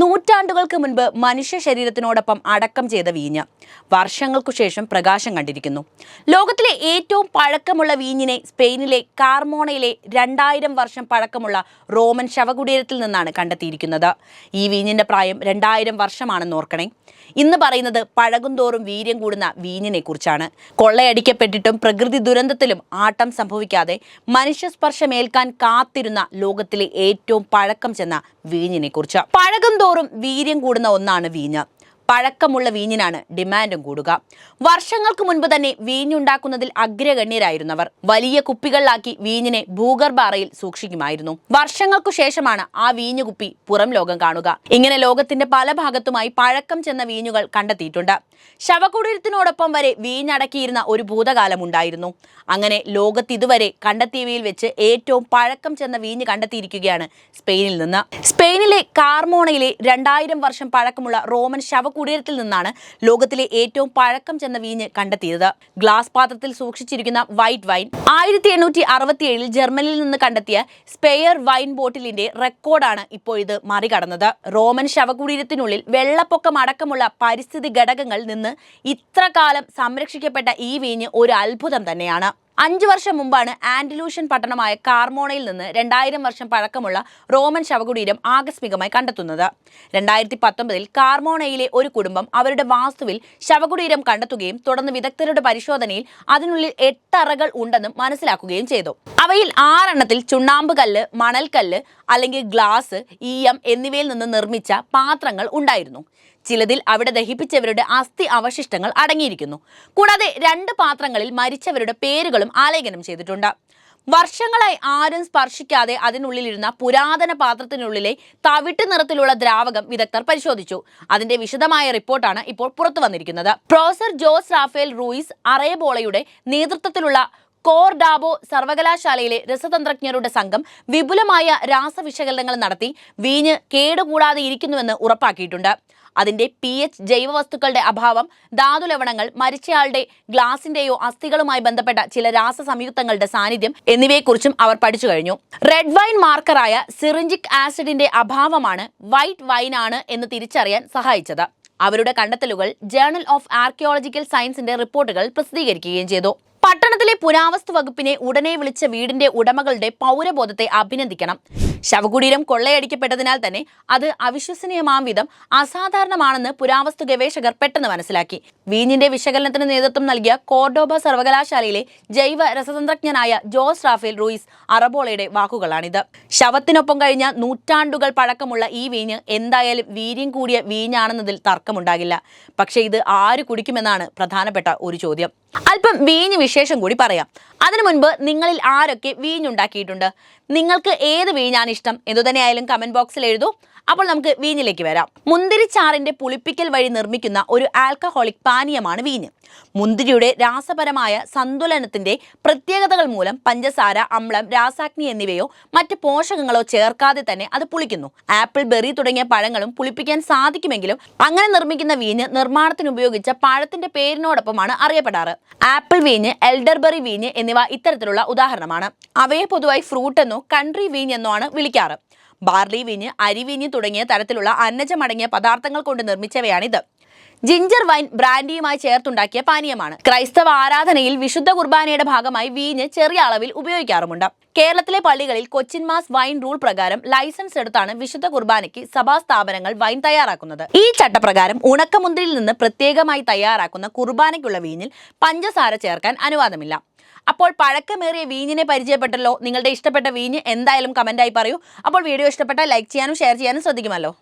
നൂറ്റാണ്ടുകൾക്ക് മുൻപ് മനുഷ്യ ശരീരത്തിനോടൊപ്പം അടക്കം ചെയ്ത വീഞ്ഞ്. വർഷങ്ങൾക്കു ശേഷം പ്രകാശം കണ്ടിരിക്കുന്നു. ലോകത്തിലെ ഏറ്റവും പഴക്കമുള്ള വീഞ്ഞിനെ സ്പെയിനിലെ കാർമോണയിലെ രണ്ടായിരം വർഷം പഴക്കമുള്ള റോമൻ ശവകുടീരത്തിൽ നിന്നാണ് കണ്ടെത്തിയിരിക്കുന്നത്. ഈ വീഞ്ഞിന്റെ പ്രായം രണ്ടായിരം വർഷമാണെന്ന് ഓർക്കണേ. ഇന്ന് പറയുന്നത് പഴകുന്തോറും വീര്യം കൂടുന്ന വീഞ്ഞിനെ കുറിച്ചാണ് കൊള്ളയടിക്കപ്പെട്ടിട്ടും പ്രകൃതി ദുരന്തത്തിലും ആട്ടം സംഭവിക്കാതെ മനുഷ്യസ്പർശമേൽക്കാൻ കാത്തിരുന്ന ലോകത്തിലെ ഏറ്റവും പഴക്കം ചെന്ന വീഞ്ഞിനെ കുറിച്ച് പഴകും തോറും വീര്യം കൂടുന്ന ഒന്നാണ് വീഞ്ഞ്. പഴക്കമുള്ള വീഞ്ഞിനാണ് ഡിമാൻഡും കൂടുക. വർഷങ്ങൾക്ക് മുൻപ് തന്നെ വീഞ്ഞുണ്ടാക്കുന്നതിൽ അഗ്രഗണ്യരായിരുന്നവർ. വലിയ കുപ്പികളിലാക്കി വീഞ്ഞിനെ ഭൂഗർഭ അറയിൽ സൂക്ഷിക്കുമായിരുന്നു. വർഷങ്ങൾക്കു ശേഷമാണ് ആ വീഞ്ഞുകുപ്പി പുറം ലോകം കാണുക. ഇങ്ങനെ ലോകത്തിന്റെ പല ഭാഗത്തുമായി പഴക്കം ചെന്ന വീഞ്ഞുകൾ കണ്ടെത്തിയിട്ടുണ്ട്. ശവകുടീരത്തിനോടൊപ്പം വരെ വീഞ്ഞടക്കിയിരുന്ന ഒരു ഭൂതകാലം ഉണ്ടായിരുന്നു അങ്ങനെ ലോകത്ത് ഇതുവരെ കണ്ടെത്തിയവയിൽ വെച്ച് ഏറ്റവും പഴക്കം ചെന്ന വീഞ്ഞ് കണ്ടെത്തിയിരിക്കുകയാണ് സ്പെയിനിൽ നിന്ന്. സ്പെയിനിലെ കാർമോണയിലെ രണ്ടായിരം വർഷം പഴക്കമുള്ള റോമൻ ശവകുടീരത്തിൽ നിന്നാണ് ലോകത്തിലെ ഏറ്റവും പഴക്കം ചെന്ന വീഞ്ഞ് കണ്ടെത്തിയത്. ഗ്ലാസ് പാത്രത്തിൽ സൂക്ഷിച്ചിരിക്കുന്ന വൈറ്റ് വൈൻ ആയിരത്തി എണ്ണൂറ്റി അറുപത്തിയേഴിൽ ജർമ്മനിയിൽ നിന്ന് കണ്ടെത്തിയ സ്പെയർ വൈൻ ബോട്ടിലിന്റെ റെക്കോർഡാണ് ഇപ്പോൾ ഇത് മറികടന്നത്. റോമൻ ശവകുടീരത്തിനുള്ളിൽ വെള്ളപ്പൊക്കം അടക്കമുള്ള പരിസ്ഥിതി ഘടകങ്ങൾ നിന്ന് ഇത്ര കാലം സംരക്ഷിക്കപ്പെട്ട ഈ വീഞ്ഞ് ഒരു അത്ഭുതം തന്നെയാണ്. അഞ്ചു വർഷം മുമ്പാണ് ആൻഡലൂഷ്യൻ പട്ടണമായ കാർമോണയിൽ നിന്ന് രണ്ടായിരം വർഷം പഴക്കമുള്ള റോമൻ ശവകുടീരം ആകസ്മികമായി കണ്ടെത്തുന്നത്. രണ്ടായിരത്തി പത്തൊമ്പതിൽ കാർമോണയിലെ ഒരു കുടുംബം അവരുടെ വാസ്തുവിൽ ശവകുടീരം കണ്ടെത്തുകയും തുടർന്ന് വിദഗ്ധരുടെ പരിശോധനയിൽ അതിനുള്ളിൽ എട്ടറകൾ ഉണ്ടെന്നും മനസ്സിലാക്കുകയും ചെയ്തു. അവയിൽ ആറെണ്ണത്തിൽ ചുണ്ണാമ്പ് കല്ല് മണൽക്കല്ല് അല്ലെങ്കിൽ ഗ്ലാസ് ഈയം എന്നിവയിൽ നിന്ന് നിർമ്മിച്ച പാത്രങ്ങൾ ഉണ്ടായിരുന്നു. ചിലതിൽ അവിടെ ദഹിപ്പിച്ചവരുടെ അസ്ഥി അവശിഷ്ടങ്ങൾ അടങ്ങിയിരിക്കുന്നു. കൂടാതെ രണ്ട് പാത്രങ്ങളിൽ മരിച്ചവരുടെ പേരുകളും ആലേഖനം ചെയ്തിട്ടുണ്ട്. വർഷങ്ങളായി ആരും സ്പർശിക്കാതെ അതിനുള്ളിലിരുന്ന പുരാതന പാത്രത്തിനുള്ളിലെ തവിട്ട് നിറത്തിലുള്ള ദ്രാവകം വിദഗ്ധർ പരിശോധിച്ചു. അതിന്റെ വിശദമായ റിപ്പോർട്ടാണ് ഇപ്പോൾ പുറത്തു വന്നിരിക്കുന്നത്. പ്രൊഫസർ ജോസ് റാഫേൽ റൂയിസ് അറേബോളയുടെ നേതൃത്വത്തിലുള്ള കോർഡാബോ സർവകലാശാലയിലെ രസതന്ത്രജ്ഞരുടെ സംഘം വിപുലമായ രാസവിശകലനങ്ങൾ നടത്തി. വീഞ്ഞ് കേടുകൂടാതെ ഇരിക്കുന്നുവെന്ന് ഉറപ്പാക്കിയിട്ടുണ്ട്. അതിന്റെ പി എച്ച് ജൈവവസ്തുക്കളുടെ അഭാവം ധാതുലവണങ്ങൾ മരിച്ചയാളുടെ ഗ്ലാസിന്റെയോ അസ്ഥികളുമായി ബന്ധപ്പെട്ട ചില രാസസംയുക്തങ്ങളുടെ സാന്നിധ്യം എന്നിവയെക്കുറിച്ചും അവർ പഠിച്ചു കഴിഞ്ഞു. റെഡ് വൈൻ മാർക്കറായ സിറിഞ്ചിക് ആസിഡിന്റെ അഭാവമാണ് വൈറ്റ് വൈൻ ആണ് എന്ന് തിരിച്ചറിയാൻ സഹായിച്ചത്. അവരുടെ കണ്ടെത്തലുകൾ ജേണൽ ഓഫ് ആർക്കിയോളജിക്കൽ സയൻസിന്റെ റിപ്പോർട്ടുകൾ പ്രസിദ്ധീകരിക്കുകയും ചെയ്തു. പട്ടണത്തിലെ പുരാവസ്തു വകുപ്പിനെ ഉടനെ വിളിച്ച വീടിന്റെ ഉടമകളുടെ പൗരബോധത്തെ അഭിനന്ദിക്കണം. ശവകുടീരം കൊള്ളയടിക്കപ്പെട്ടതിനാൽ തന്നെ അത് അവിശ്വസനീയമാം വിധം അസാധാരണമാണെന്ന് പുരാവസ്തു ഗവേഷകർ പെട്ടെന്ന് മനസ്സിലാക്കി. വീഞ്ഞിന്റെ വിശകലനത്തിന് നേതൃത്വം നൽകിയ കോർഡോബ സർവകലാശാലയിലെ ജൈവ രസതന്ത്രജ്ഞനായ ജോസ് റാഫേൽ റൂയിസ് അറബോളയുടെ വാക്കുകളാണിത്. ശവത്തിനൊപ്പം കഴിഞ്ഞ നൂറ്റാണ്ടുകൾ പഴക്കമുള്ള ഈ വീഞ്ഞ് എന്തായാലും വീര്യം കൂടിയ വീഞ്ഞാണെന്നതിൽ തർക്കമുണ്ടാകില്ല. പക്ഷേ ഇത് ആര് കുടിക്കുമെന്നാണ് പ്രധാനപ്പെട്ട ഒരു ചോദ്യം. അല്പം വീഞ്ഞ് വിശേഷം കൂടി പറയാം. അതിനു മുൻപ് നിങ്ങളിൽ ആരൊക്കെ വീഞ്ഞുണ്ടാക്കിയിട്ടുണ്ട്? നിങ്ങൾക്ക് ഏത് വീഞ്ഞാണ് ഇഷ്ടം? എന്തുതന്നെയായാലും കമന്റ് ബോക്സിൽ എഴുതൂ. അപ്പോൾ നമുക്ക് വീഞ്ഞിലേക്ക് വരാം. മുന്തിരിച്ചാറിന്റെ പുളിപ്പിക്കൽ വഴി നിർമ്മിക്കുന്ന ഒരു ആൽക്കഹോളിക് പാനീയമാണ് വീഞ്ഞ്. മുന്തിരിയുടെ രാസപരമായ സന്തുലനത്തിന്റെ പ്രത്യേകതകൾ മൂലം പഞ്ചസാര അമ്ലം രാസാഗ്നി എന്നിവയോ മറ്റ് പോഷകങ്ങളോ ചേർക്കാതെ തന്നെ അത് പുളിക്കുന്നു. ആപ്പിൾ ബെറി തുടങ്ങിയ പഴങ്ങളും പുളിപ്പിക്കാൻ സാധിക്കുമെങ്കിലും അങ്ങനെ നിർമ്മിക്കുന്ന വീഞ്ഞ് നിർമ്മാണത്തിന് ഉപയോഗിച്ച പഴത്തിന്റെ പേരിനോടൊപ്പമാണ് അറിയപ്പെടാറ്. ആപ്പിൾ വീഞ്ഞ് എൽഡർബെറി വീഞ്ഞ് എന്നിവ ഇത്തരത്തിലുള്ള ഉദാഹരണമാണ്. അവയെ പൊതുവായി ഫ്രൂട്ട് എന്നോ കൺട്രി വീഞ്ഞ് എന്നോ ആണ് വിളിക്കാറ്. ബാർലി വീഞ്ഞ് അരിവീഞ്ഞ് തുടങ്ങിയ തരത്തിലുള്ള അന്നജമടങ്ങിയ പദാർത്ഥങ്ങൾ കൊണ്ട് നിർമ്മിച്ചവയാണിത്. Ginger wine ബ്രാൻഡിയുമായി ചേർത്തുണ്ടാക്കിയ പാനീയമാണ്. ക്രൈസ്തവ ആരാധനയിൽ വിശുദ്ധ കുർബാനയുടെ ഭാഗമായി വീഞ്ഞ് ചെറിയ അളവിൽ ഉപയോഗിക്കാറുമുണ്ട്. കേരളത്തിലെ പള്ളികളിൽ കൊച്ചിൻ മാസ് വൈൻ റൂൾ പ്രകാരം ലൈസൻസ് എടുത്താണ് വിശുദ്ധ കുർബാനയ്ക്ക് സഭാ സ്ഥാപനങ്ങൾ വൈൻ തയ്യാറാക്കുന്നത്. ഈ ചട്ടപ്രകാരം ഉണക്കമുന്തിരിയിൽ നിന്ന് പ്രത്യേകമായി തയ്യാറാക്കുന്ന കുർബാനയ്ക്കുള്ള വീഞ്ഞിൽ പഞ്ചസാര ചേർക്കാൻ അനുവാദമില്ല. അപ്പോൾ പഴക്കമേറിയ വീഞ്ഞിനെ പരിചയപ്പെട്ടല്ലോ? നിങ്ങളുടെ ഇഷ്ടപ്പെട്ട വീഞ്ഞ് എന്തായാലും കമന്റായി പറയൂ. അപ്പോൾ വീഡിയോ ഇഷ്ടപ്പെട്ടാൽ ലൈക്ക് ചെയ്യാനും ഷെയർ ചെയ്യാനും ശ്രദ്ധിക്കുമല്ലോ.